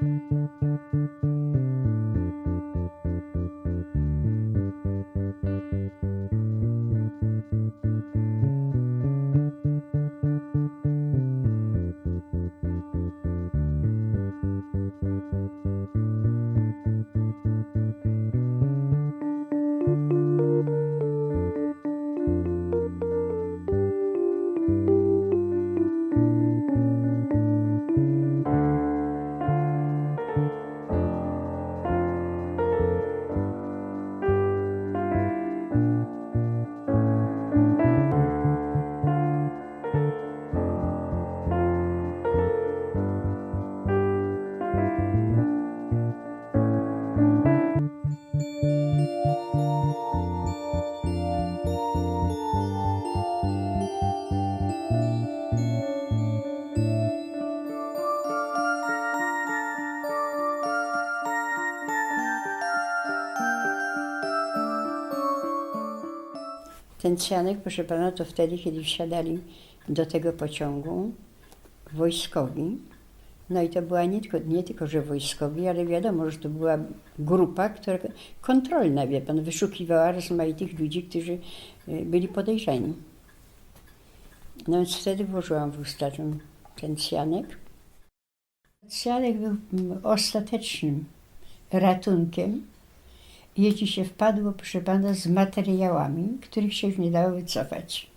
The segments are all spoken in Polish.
Thank you. Ten Cjanek, proszę pana, to wtedy, kiedy wsiadali do tego pociągu wojskowi. No i to była nie tylko, nie tylko, że wojskowi, ale wiadomo, że to była grupa, która kontrolna, wie pan, wyszukiwała rozmaitych ludzi, którzy y, byli podejrzani. No więc wtedy włożyłam w usta ten, ten. Cjanek był mm, ostatecznym ratunkiem, jeśli się wpadło, proszę pana, z materiałami, których się już nie dało wycofać.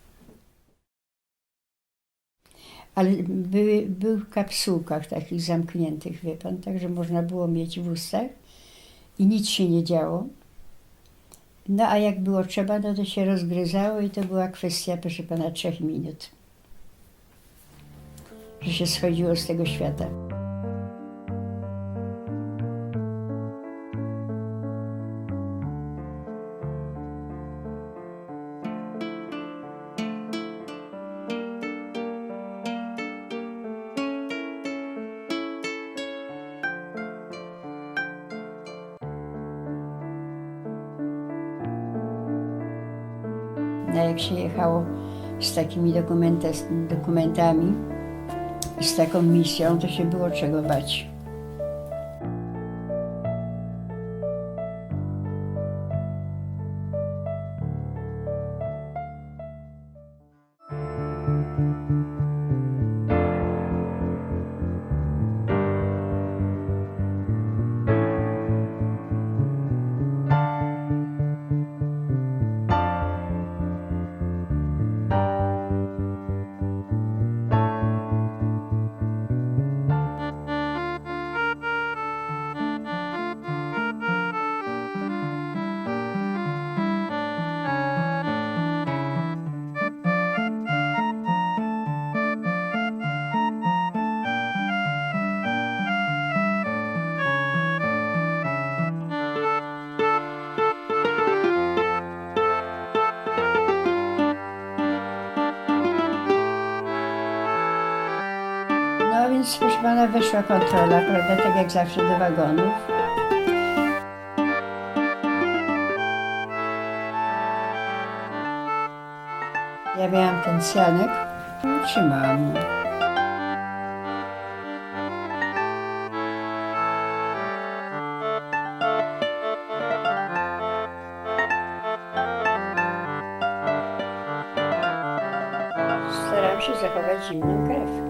Ale były, był w kapsułkach takich zamkniętych, wie pan, także można było mieć w ustach i nic się nie działo. No a jak było trzeba, no to się rozgryzało i to była kwestia, proszę pana, trzech minut, że się schodziło z tego świata. Jak się jechało z takimi dokumenta, dokumentami i z taką misją, to się było czego bać. Więc proszę pana weszła kontrola, prawda, tak jak zawsze do wagonów. Ja miałam ten cjanek, trzymałam. Staram się zachować zimną krew.